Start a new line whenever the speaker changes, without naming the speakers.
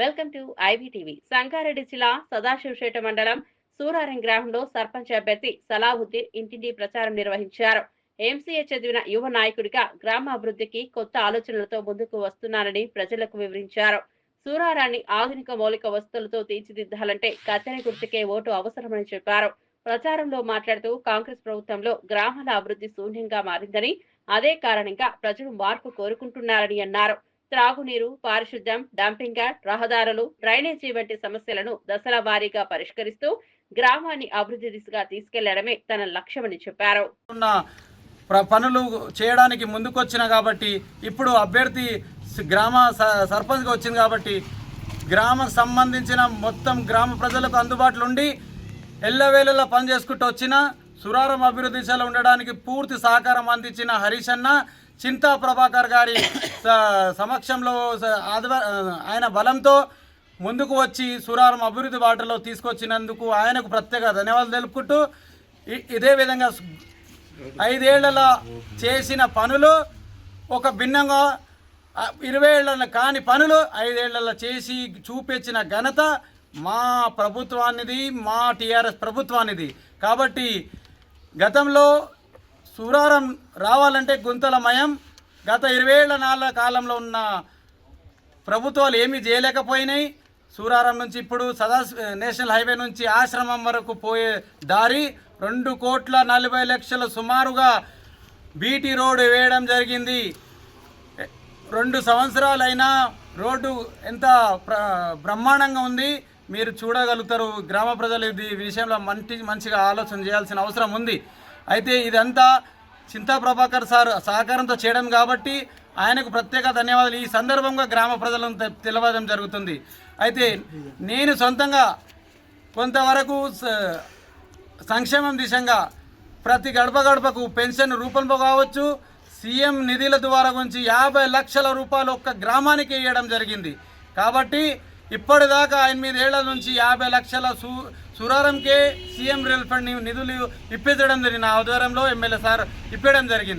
Welcome to IBTV. Sangareddy జిల్లా సదాశివపేట మండలం సూరారం గ్రామంలో సర్పంచ్ అభ్యర్థి సలాహుద్దీన్ ఇంటింటి ప్రచారం నిర్వహించారు. ఎంసీఏ చదివిన యువ నాయకుడిగా గ్రామ అభివృద్ధికి కొత్త ఆలోచనలతో ముందుకు వస్తున్నానని ప్రజలకు వివరించారు. సూరారాన్ని ఆధునిక మౌలిక వసతులతో తీర్చిదిద్దాలంటే కత్తెర గుర్తుకే ఓటు అవసరమని చెప్పారు. ప్రచారంలో మాట్లాడుతూ కాంగ్రెస్ ప్రభుత్వంలో గ్రామాల అభివృద్ధి శూన్యంగా మారిందని అదే కారణంగా ప్రజలు మార్పు కోరుకుంటున్నారని అన్నారు. త్రాగునీరు పారిశుద్ధ్యం డంపింగ్ యార్డ్ రహదారులు డ్రైనేజీ వంటి సమస్యలను దశల వారీగా పరిష్కరిస్తూ గ్రామాన్ని అభివృద్ధి దిశగా తీసుకెళ్ళడమే తన లక్ష్యమని చెప్పారు.
ఉన్న పనులు చేయడానికి ముందుకొచ్చిన కాబట్టి ఇప్పుడు అభ్యర్థి గ్రామ స- సర్పంచ్గా వచ్చింది కాబట్టి గ్రామకు సంబంధించిన మొత్తం గ్రామ ప్రజలకు అందుబాటులో ఉండి ఎల్లవేళలా పనిచేసుకుంటూ వచ్చిన సురారం అభివృద్ధి దిశలో ఉండడానికి పూర్తి సహకారం అందించిన హరీష్ అన్న చింతా ప్రభాకర్ గారి సమక్షంలో ఆయన బలంతో ముందుకు వచ్చి సురారం అభివృద్ధి బాటలో తీసుకొచ్చినందుకు ఆయనకు ప్రత్యేక ధన్యవాదాలు తెలుపుకుంటూ ఇదే విధంగా ఐదేళ్ళలో చేసిన పనులు ఒక భిన్నంగా ఇరవై ఏళ్ళ కాని పనులు ఐదేళ్ళలో చేసి చూపించిన ఘనత మా ప్రభుత్వానిది మా టీఆర్ఎస్ ప్రభుత్వానిది. కాబట్టి గతంలో సూరారం రావాలంటే గుంతలమయం గత ఇరవై ఏళ్ళ నాళ్ళ కాలంలో ఉన్న ప్రభుత్వాలు ఏమీ చేయలేకపోయినాయి. సూరారం నుంచి ఇప్పుడు సదా నేషనల్ హైవే నుంచి ఆశ్రమం వరకు పోయే దారి రెండు కోట్ల నలభై లక్షల సుమారుగా బీటీ రోడ్డు వేయడం జరిగింది. రెండు సంవత్సరాలైనా రోడ్డు ఎంత బ్రహ్మాండంగా ఉంది. మీరు చూడగలుగుతారు గ్రామ ప్రజలు ఇది ఈ విషయంలో మంచి మంచిగా ఆలోచన చేయాల్సిన అవసరం ఉంది. అయితే ఇదంతా చింతా ప్రభాకర్ సార్ సహకారంతో చేయడం కాబట్టి ఆయనకు ప్రత్యేక ధన్యవాదాలు. ఈ సందర్భంగా గ్రామ ప్రజలను తెలవడం జరుగుతుంది. అయితే నేను సొంతంగా కొంతవరకు సంక్షేమం దిశంగా ప్రతి గడప గడపకు పెన్షన్ రూపంలో కావచ్చు సీఎం నిధుల ద్వారా గురించి యాభై లక్షల రూపాయలు ఒక్క గ్రామానికి వేయడం జరిగింది. కాబట్టి ఇప్పటిదాకా ఎనిమిది ఏళ్ళ నుంచి యాభై లక్షల సూ సురారంకే సీఎం రిల్ ఫండ్ నిధులు ఇప్పించడం జరిగింది ఆధ్వర్యంలో ఎమ్మెల్యే సార్ ఇప్పించడం జరిగింది.